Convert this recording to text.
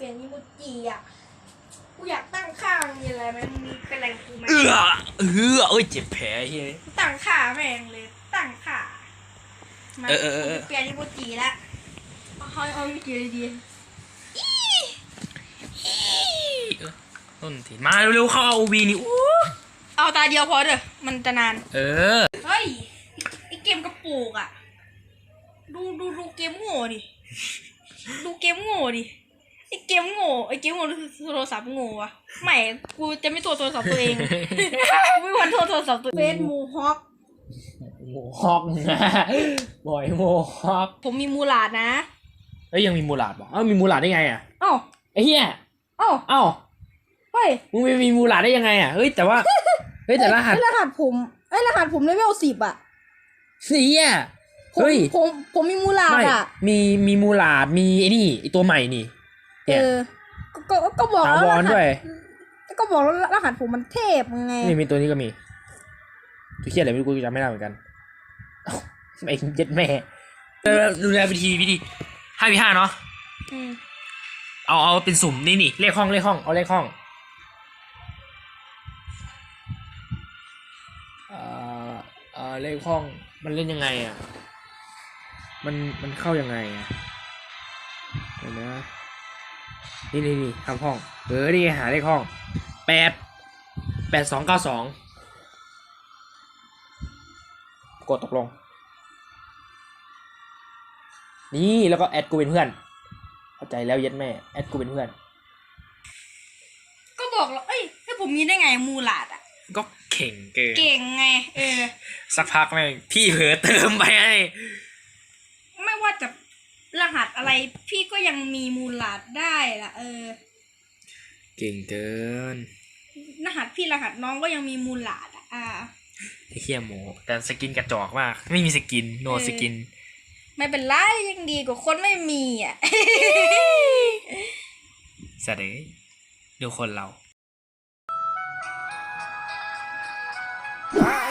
ลี่ยนอีโมจิอะกูอยากตั้งค่ามีอะไรไหมมึงมีเป็นอะไรกับกูไหมเออเออเอ้ยเจ็บแผลเฮ้ย กูตั้งค่าแม่งเลย ตั้งค่ามาเออเออเออเออกูเปลี่ยนอีโมจิละเอาเอาอีโมจิเลยดีต้นถีมาเร็วๆเข้าเอาวีนี่อู้เอาตาเดียวพอเด้อมันจะนาน เออ เฮ้ยไอเกมกระปุกอะ ดูดูดูเกมโง่ดิ ดูเกมโง่ดิ ไอเกมโง่ไอเกมโง่โทรศัพท์โง่อะไม่กูจะไม่โทรโทรศัพท์ตัวเองกูไม่วันโทรโทรศัพท์ตัวเฟซมูฮอกโมฮอกนะบ่อยโมฮอกผมมีมูลาดนะเอ้ยยังมีมูลาดบ่เอ้ามีมูลาดได้ไงอะเอ้าไอ้เหี้ยเอ้าเอ้าเฮ้ยมึงไม่มีมูลาดได้ยังไงอะเฮ้ยแต่ว่าเฮ้ยแต่รหัสเอ้ยรหัสผมไอ้ยรหัสผมเลเวลสิบอะเหี้ยผมเฮ้ยผมผมมีมูลาดไม่อะมีมีมูลาดมีไอ้นี่ไอ้ตัวใหม่นี่ เอเนี่ยอก็ก็ก็บอกถาแล้ววรรหัสด้วยก็บอกแล้วรหัสผมมันเทพไงนี่มีตัวนี้ก็มีตัวเคียอะไรไม่รู้กูจำไม่ได้เหมือนกันเอ้าไอ้เจ็ดแม่เออดูแลวิธีวิธีห้าวิห้าเนาะอืมเอาเอาเป็นสุ่มนี่นี่เลขห้องเลขห้องเอาเลขห้องเอ่อเอ่อเลขห้องมันเล่นยังไงอะ มันมันเข้ายังไงอะเดี๋ยวนะ นี่นี่นี่ทำห้อง เออ นี่หาเลขห้องแปดแปดสองเก้าสองกดตกลง นี่แล้วก็แอดกูเป็นเพื่อน เข้าใจแล้วเย็ดแม่ แอดกูเป็นเพื่อน ก็บอกแล้วเอ้ยให้ผมมีได้ไงมูลาดอะ ก็เข่งเกิน เก่งไง เออ สักพักแม่งพี่เผลอเติมไปให้ไม่ว่าจะ รหัสอะไรพี่ก็ยังมีมูลาดได้ล่ะ เออ เก่งเกิน รหัสพี่รหัสน้องก็ยังมีมูลาดอะอ่า ไอ้เฮียโมแต่สกินกระจอกมากไม่มีสกิน โนเออ สกิน ไม่เป็นไรยังดีกว่าคนไม่มีอะ สะเดยดูคนเรา Ah!